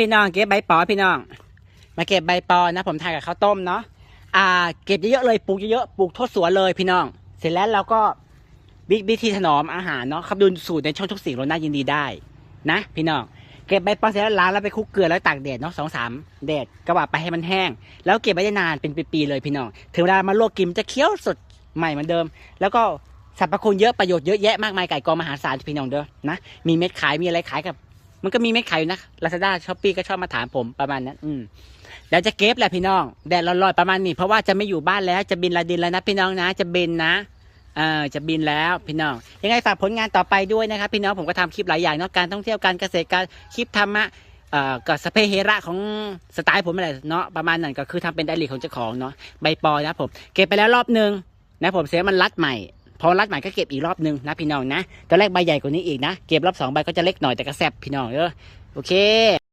พี่น้องเก็บใบปอพี่น้อง มาเก็บใบปอนะ ผมทานกับข้าวต้มเนาะอ่า เก็บเยอะๆเลยปลูกเยอะๆปลูกทดสวนเลยพี่น้อง เสร็จแล้วเราก็วิวิธีถนอมอาหารเนาะครับดูสูตรในช่องทุกสิ่งเราน่ายินดีได้นะ พี่น้องเก็บใบปอเสร็จแล้วล้างแล้วไปคลุกเกลือแล้วตากแดดเนาะสองสามแดดก็ว่าไปให้มันแห้ง แล้วเก็บไว้ได้นานเป็นปีๆเลยพี่น้องถึงเวลามาลวกกินจะเคี้ยวสดใหม่เหมือนเดิม แล้วก็สรรพคุณเยอะประโยชน์เยอะแยะมากมายไก่กองมหาศาลพี่น้องเด้อนะมีเม็ดขายมีอะไรขายกับ มันก็มีเม็ดขายอยู่นะลาซาด้าช้อปปี้ก็ชอบมาถามผมประมาณนั้น อืมแล้วจะเก็บแหละพี่น้อง แดดร้อนๆประมาณนี้ เพราะว่าจะไม่อยู่บ้านแล้วจะบินลาดินแล้วนะพี่น้องนะ จะบินนะเออจะบินแล้วพี่น้อง ยังไงฝากผลงานต่อไปด้วยนะครับพี่น้องผมก็ทำคลิปหลายอย่างเนาะการท่องเที่ยวการเกษตรการคลิปธรรมะเอ่อกับสเปเฮระของสไตล์ผมอะไรเนาะประมาณนั้นก็คือทำเป็นไดรี่ของเจ้าของเนาะใบปอนะผมเก็บไปแล้วรอบนึงนะผมเสียมันรัดใหม่ พอรักหน่ก็เก็บอีกรอบนึงนะพี่น้องนะตอนแรกใบใหญ่กว่านี้อีกนะ เก็บรอบสองใบก็จะเล็กหน่อยแต่ก็แซ่บพี่น้องเออโอเค